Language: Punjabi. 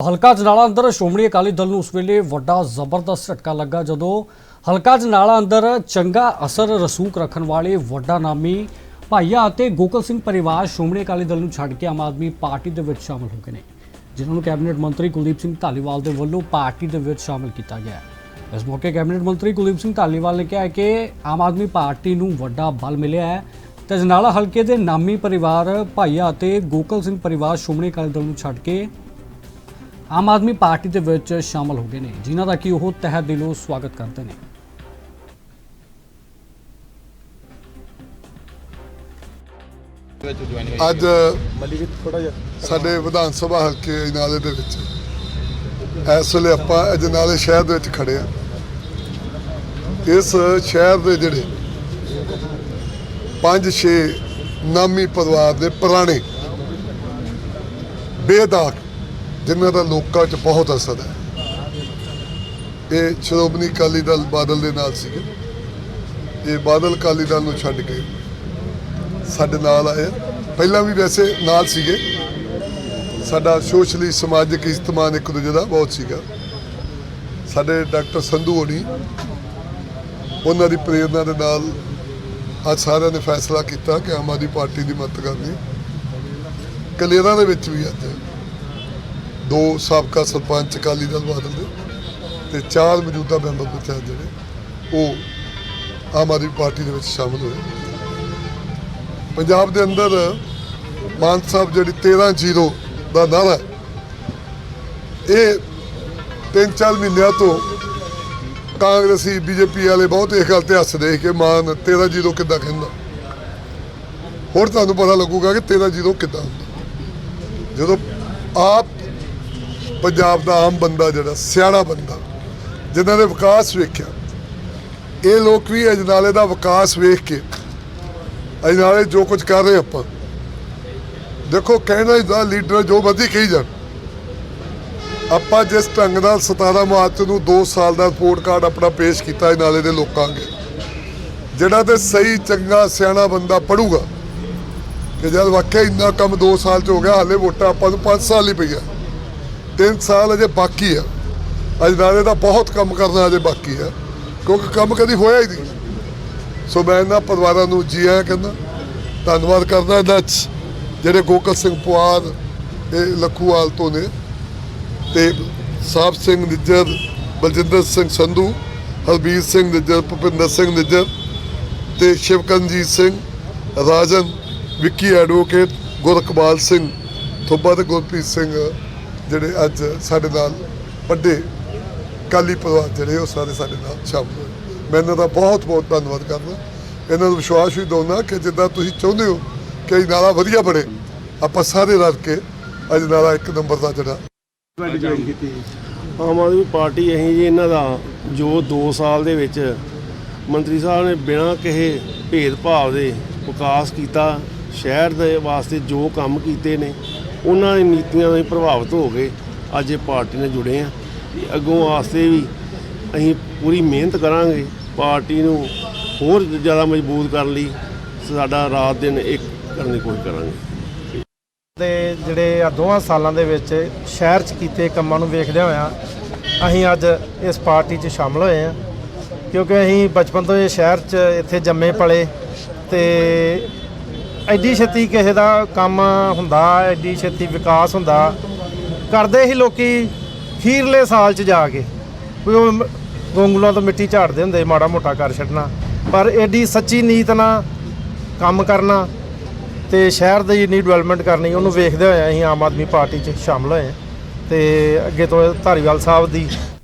ਹਲਕਾ ਜਨਾਲਾ ਅੰਦਰ ਸ਼੍ਰੋਮਣੀ ਅਕਾਲੀ ਦਲ ਨੂੰ ਉਸ ਵੇਲੇ ਵੱਡਾ ਜ਼ਬਰਦਸਤ ਝਟਕਾ ਲੱਗਾ ਜਦੋਂ ਹਲਕਾ ਜਨਾਲਾ ਅੰਦਰ ਚੰਗਾ ਅਸਰ ਰਸੂਖ ਰੱਖਣ ਵਾਲੇ ਵੱਡਾ ਨਾਮੀ ਭਾਈਆ ਅਤੇ ਗੋਕਲ ਸਿੰਘ ਪਰਿਵਾਰ ਸ਼੍ਰੋਮਣੀ ਅਕਾਲੀ ਦਲ ਨੂੰ ਛੱਡ ਕੇ ਆਮ ਆਦਮੀ ਪਾਰਟੀ ਦੇ ਵਿੱਚ ਸ਼ਾਮਲ ਹੋ ਗਏ ਨੇ, ਜਿਨ੍ਹਾਂ ਨੂੰ ਕੈਬਨਿਟ ਮੰਤਰੀ ਕੁਲਦੀਪ ਸਿੰਘ ਧਾਲੀਵਾਲ ਦੇ ਵੱਲੋਂ ਪਾਰਟੀ ਦੇ ਵਿੱਚ ਸ਼ਾਮਲ ਕੀਤਾ ਗਿਆ ਇਸ ਮੌਕੇ ਕੈਬਨਿਟ ਮੰਤਰੀ ਕੁਲਦੀਪ ਸਿੰਘ ਧਾਲੀਵਾਲ ਨੇ ਕਿਹਾ ਕਿ ਆਮ ਆਦਮੀ ਪਾਰਟੀ ਨੂੰ ਵੱਡਾ ਬਲ ਮਿਲਿਆ ਹੈ ਤੇ ਜਨਾਲਾ ਹਲਕੇ ਦੇ ਨਾਮੀ ਪਰਿਵਾਰ ਭਾਈਆ ਅਤੇ ਗੋਕਲ ਸਿੰਘ ਪਰਿਵਾਰ ਸ਼੍ਰੋਮਣੀ ਅਕਾਲੀ ਦਲ ਨੂੰ ਛੱਡ ਕੇ ਆਮ ਆਦਮੀ ਪਾਰਟੀ ਦੇ ਵਿੱਚ ਸ਼ਾਮਲ ਹੋ ਗਏ ਨੇ। ਜਿਨ੍ਹਾਂ ਦਾ ਕਿ ਉਹ ਤਹਿ ਦਿਲੋਂ ਸਵਾਗਤ ਕਰਦੇ ਨੇ। ਅੱਜ ਸਾਡੇ ਵਿਧਾਨ ਸਭਾ ਹਲਕੇ ਅਜਨਾਲੇ ਦੇ ਵਿੱਚ ਇਸ ਵੇਲੇ ਆਪਾਂ ਅਜਨਾਲੇ ਸ਼ਹਿਰ ਦੇ ਵਿੱਚ ਖੜੇ ਆ ਇਸ ਸ਼ਹਿਰ ਦੇ ਜਿਹੜੇ ਪੰਜ ਛੇ ਨਾਮੀ ਪਰਿਵਾਰ ਦੇ ਪੁਰਾਣੇ ਬੇਦਾਗ ਜਿਨ੍ਹਾਂ ਦਾ ਲੋਕਾਂ 'ਚ ਬਹੁਤ ਅਸਰ ਹੈ। ਇਹ ਸ਼੍ਰੋਮਣੀ ਅਕਾਲੀ ਦਲ ਬਾਦਲ ਦੇ ਨਾਲ ਸੀਗੇ। ਇਹ ਬਾਦਲ ਅਕਾਲੀ ਦਲ ਨੂੰ ਛੱਡ ਕੇ ਸਾਡੇ ਨਾਲ ਆਏ ਪਹਿਲਾਂ ਵੀ ਵੈਸੇ ਨਾਲ ਸੀਗੇ। ਸਾਡਾ ਸੋਸ਼ਲੀ, ਸਮਾਜਿਕ ਇਜਤਮਾਨ ਇੱਕ ਦੂਜੇ ਦਾ ਬਹੁਤ ਸੀਗਾ। ਸਾਡੇ ਡਾਕਟਰ ਸੰਧੂ ਹੋਣੀ, ਉਹਨਾਂ ਦੀ ਪ੍ਰੇਰਣਾ ਦੇ ਨਾਲ ਅੱਜ ਸਾਰਿਆਂ ਨੇ ਫੈਸਲਾ ਕੀਤਾ ਕਿ ਆਮ ਆਦਮੀ ਪਾਰਟੀ ਦੀ ਮਦਦ ਕਰਨੀ। ਕਲੇਰਾਂ ਦੇ ਵਿੱਚ ਵੀ ਅੱਜ। ਦੋ ਸਾਬਕਾ ਸਰਪੰਚ ਅਕਾਲੀ ਦਲ ਬਾਦਲ ਦੇ ਤੇ ਚਾਰ ਮੌਜੂਦਾ ਮੈਂਬਰ ਪੰਚਾਇਤ ਜਿਹੜੇ ਉਹ ਆਮ ਆਦਮੀ ਪਾਰਟੀ ਦੇ ਵਿੱਚ ਸ਼ਾਮਲ ਹੋਏ। ਪੰਜਾਬ ਦੇ ਅੰਦਰ ਮਾਨ ਸਾਹਿਬ ਜਿਹੜੀ 13-0 ਦਾ ਨਾਰਾ ਹੈ, ਇਹ ਤਿੰਨ ਚਾਰ ਮਹੀਨਿਆਂ ਤੋਂ ਕਾਂਗਰਸੀ ਬੀਜੇਪੀ ਵਾਲੇ ਬਹੁਤ ਇਸ ਗੱਲ ਤੇ ਹੱਸਦੇ ਸੀ ਕਿ ਮਾਨ 13-0 ਕਿੱਦਾਂ ਕਹਿੰਦਾ ਹੋਰ ਤੁਹਾਨੂੰ ਪਤਾ ਲੱਗੂਗਾ ਕਿ 13-0 ਕਿੱਦਾਂ ਹੁੰਦਾ। ਜਦੋਂ ਆਪ ਪੰਜਾਬ ਦਾ ਆਮ ਬੰਦਾ ਜਿਹੜਾ, ਸਿਆਣਾ ਬੰਦਾ ਜਿਨ੍ਹਾਂ ਨੇ ਵਿਕਾਸ ਵੇਖਿਆ। ਇਹ ਲੋਕ ਵੀ ਅਜਨਾਲੇ ਦਾ ਵਿਕਾਸ ਵੇਖ ਕੇ, ਅਜਨਾਲੇ ਜੋ ਕੁਝ ਕਰ ਰਹੇ ਆਪਾਂ, ਦੇਖੋ ਕਹਿਣਾ ਦਾ ਲੀਡਰ ਜੋ ਮਰਜ਼ੀ ਕਹੀ ਜਾਣ। ਆਪਾਂ ਜਿਸ ਢੰਗ ਨਾਲ 17 ਮਾਰਚ ਨੂੰ 2 ਸਾਲ ਦਾ ਰਿਪੋਰਟ ਕਾਰਡ ਆਪਣਾ ਪੇਸ਼ ਕੀਤਾ ਅਜਨਾਲੇ ਦੇ ਲੋਕਾਂ ਅੱਗੇ, ਜਿਹੜਾ ਤੇ ਸਹੀ, ਚੰਗਾ, ਸਿਆਣਾ ਬੰਦਾ ਪੜੂਗਾ, ਕਿ ਜਦ ਵਾਕਿਆ ਇੰਨਾ ਕੰਮ 2 ਸਾਲ ਚ ਹੋ ਗਿਆ, ਹਾਲੇ ਵੋਟਾਂ ਆਪਾਂ ਨੂੰ 5 ਸਾਲ ਹੀ ਪਈਆ। 3 ਸਾਲ ਅਜੇ ਬਾਕੀ ਆ। ਅੱਜ ਨਾਲੇ ਦਾ ਬਹੁਤ ਕੰਮ ਕਰਨਾ ਅਜੇ ਬਾਕੀ ਆ। ਕਿਉਂਕਿ ਕੰਮ ਕਦੀ ਹੋਇਆ ਹੀ ਨਹੀਂ। ਸੋ ਮੈਂ ਇਹਨਾਂ ਪਰਿਵਾਰਾਂ ਨੂੰ ਜੀ ਆਇਆਂ ਕਹਿੰਦਾ, ਧੰਨਵਾਦ ਕਰਦਾ ਇਹਨਾਂ 'ਚ, ਜਿਹੜੇ ਗੋਕਲ ਸਿੰਘ ਪੁਆਰ, ਇਹ ਲਖੂਵਾਲ ਤੋਂ ਨੇ ਤੇ ਸਾਹਿਬ ਸਿੰਘ ਨਿੱਜਰ, ਬਲਜਿੰਦਰ ਸਿੰਘ ਸੰਧੂ, ਹਰਬੀਰ ਸਿੰਘ ਨਿੱਜਰ, ਭੁਪਿੰਦਰ ਸਿੰਘ ਨਿੱਜਰ ਤੇ ਸ਼ਿਵਕੰਜੀਤ ਸਿੰਘ, ਰਾਜਨ, ਵਿੱਕੀ ਐਡਵੋਕੇਟ ਗੁਰਕਬਾਲ ਸਿੰਘ, ਥੁੱਬਾ ਤੇ ਗੁਰਪ੍ਰੀਤ ਸਿੰਘ ਜਿਹੜੇ ਅੱਜ ਸਾਡੇ ਨਾਲ ਵੱਡੇ ਕਾਲੀ ਪਰਿਵਾਰ ਜਿਹੜੇ ਉਹ ਸਾਰੇ ਸਾਡੇ ਨਾਲ ਸ਼ਾਮਲ ਹੋਏ। ਮੈਂ ਇਹਨਾਂ ਦਾ ਬਹੁਤ ਬਹੁਤ ਧੰਨਵਾਦ ਕਰਦਾ। ਇਹਨਾਂ ਨੂੰ ਵਿਸ਼ਵਾਸ ਵੀ ਦਿੰਦਾ ਕਿ ਜਿੱਦਾਂ ਤੁਸੀਂ ਚਾਹੁੰਦੇ ਹੋ ਕਿ ਇਹ ਨਾਲਾ ਵਧੀਆ ਬਣੇ, ਆਪਾਂ ਸਾਰੇ ਰਲ ਕੇ ਅੱਜ ਨਾਲਾ ਇੱਕ ਨੰਬਰ ਦਾ ਜਿਹੜਾ ਆਮ ਆਦਮੀ ਪਾਰਟੀ ਅਸੀਂ ਜੀ ਇਹਨਾਂ ਦਾ, ਜੋ 2 ਸਾਲ ਦੇ ਵਿੱਚ ਮੰਤਰੀ ਸਾਹਿਬ ਨੇ ਬਿਨਾਂ ਕਿਸੇ ਭੇਦਭਾਵ ਦੇ ਵਿਕਾਸ ਕੀਤਾ, ਸ਼ਹਿਰ ਦੇ ਵਾਸਤੇ ਜੋ ਕੰਮ ਕੀਤੇ ਨੇ ਉਹਨਾਂ ਦੀ ਨੀਤੀਆਂ ਤੋਂ ਪ੍ਰਭਾਵਿਤ ਹੋ ਕੇ ਅੱਜ ਇਹ ਪਾਰਟੀ ਨਾਲ ਜੁੜੇ ਆ ਅੱਗੋਂ ਵਾਸਤੇ ਵੀ ਅਸੀਂ ਪੂਰੀ ਮਿਹਨਤ ਕਰਾਂਗੇ ਪਾਰਟੀ ਨੂੰ ਹੋਰ ਜ਼ਿਆਦਾ ਮਜ਼ਬੂਤ ਕਰਨ ਲਈ ਸਾਡਾ ਰਾਤ ਦਿਨ ਇੱਕ ਕਰਨ ਦੀ ਕੋਸ਼ਿਸ਼ ਕਰਾਂਗੇ। ਦੇ ਜਿਹੜੇ ਆ ਦੋਵਾਂ ਸਾਲਾਂ ਦੇ ਵਿੱਚ ਸ਼ਹਿਰ 'ਚ ਕੀਤੇ ਕੰਮਾਂ ਨੂੰ ਵੇਖਦਿਆਂ ਹੋਇਆਂ ਅਸੀਂ ਅੱਜ ਇਸ ਪਾਰਟੀ 'ਚ ਸ਼ਾਮਲ ਹੋਏ ਹਾਂ। ਕਿਉਂਕਿ ਅਸੀਂ ਬਚਪਨ ਤੋਂ ਇਹ ਸ਼ਹਿਰ 'ਚ ਇੱਥੇ ਜੰਮੇ ਪਲੇ ਤੇ ਐਡੀ ਛੇਤੀ ਕਿਸੇ ਦਾ ਕੰਮ ਹੁੰਦਾ, ਐਡੀ ਛੇਤੀ ਵਿਕਾਸ ਹੁੰਦਾ, ਕਰਦੇ ਹੀ ਲੋਕੀ ਖੀਰਲੇ ਸਾਲ 'ਚ ਜਾ ਕੇ। ਕੋਈ ਉਹ ਮ- ਗੋਂਗਲੂਆਂ ਤੋਂ ਮਿੱਟੀ ਝਾੜਦੇ ਹੁੰਦੇ ਮਾੜਾ ਮੋਟਾ ਕਰ ਛੱਡਣਾ। ਪਰ ਐਡੀ ਸੱਚੀ ਨੀਤ ਨਾਲ ਕੰਮ ਕਰਨਾ ਤੇ ਸ਼ਹਿਰ ਦੀ ਜਿੰਨੀ ਡਿਵੈਲਪਮੈਂਟ ਕਰਨੀ, ਉਹਨੂੰ ਵੇਖਦੇ ਹੋਏ ਅਸੀਂ ਆਮ ਆਦਮੀ ਪਾਰਟੀ 'ਚ ਸ਼ਾਮਲ ਹੋਏ ਹਾਂ। ਤੇ ਅੱਗੇ ਤੋਂ ਧਾਰੀਵਾਲ ਸਾਹਿਬ ਦੀ